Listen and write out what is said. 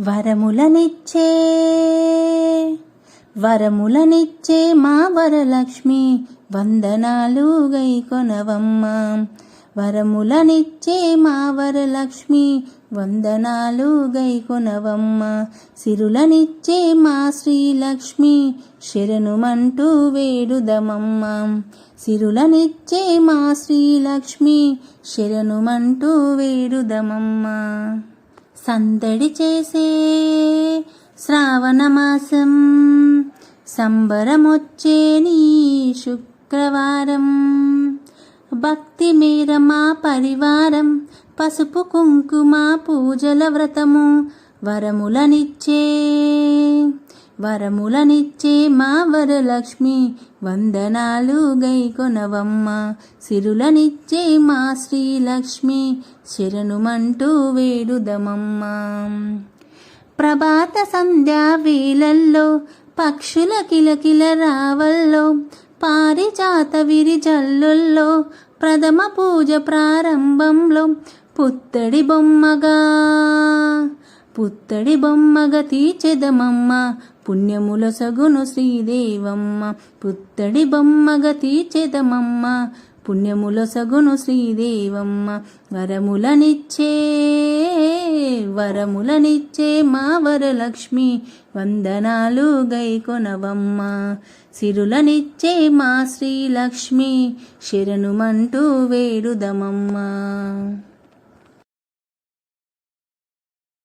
వరములనిచ్చే వరములనిచ్చే మా వరలక్ష్మి వందనాలు గై కొనవమ్మ. వరములనిచ్చే మా వరలక్ష్మి వందనాలు గై కొనవమ్మ. సిరులనిచ్చే మా శ్రీలక్ష్మి శరణుమంటూ వేడుదమమ్మ. సిరులనిచ్చే మా శ్రీలక్ష్మి శరణుమంటూ వేడుదమమ్మ. సందడి చేసే శ్రావణమాసం. సంబరమొచ్చే నీ శుక్రవారం. భక్తి మేర మా పరివారం పసుపు కుంకుమ పూజల వ్రతము వరములనిచ్చే వరములనిచ్చే మా వరలక్ష్మి వందనాలు గైకొనవమ్మ సిరులనిచ్చే మా శ్రీలక్ష్మి శరణుమంటూ వేడుదమమ్మ. ప్రభాత సంధ్యా వేళల్లో పక్షుల కిలకిల రావల్లో పారిజాత విరిజల్లుల్లో ప్రథమ పూజ ప్రారంభంలో పుత్తడి బొమ్మగా పుత్తడి బొమ్మగా తీచెదమమ్మ పుణ్యముల సగును శ్రీదేవమ్మ పుత్తడి బొమ్మగ తీర్చెదమమ్మ పుణ్యముల సగును శ్రీదేవమ్మ వరములనిచ్చే వరములనిచ్చే మా వరలక్ష్మి. వందనాలు గైకొనవమ్మ సిరులనిచ్చే మా శ్రీలక్ష్మి. శరణుమంటూ వేడుదమమ్మ.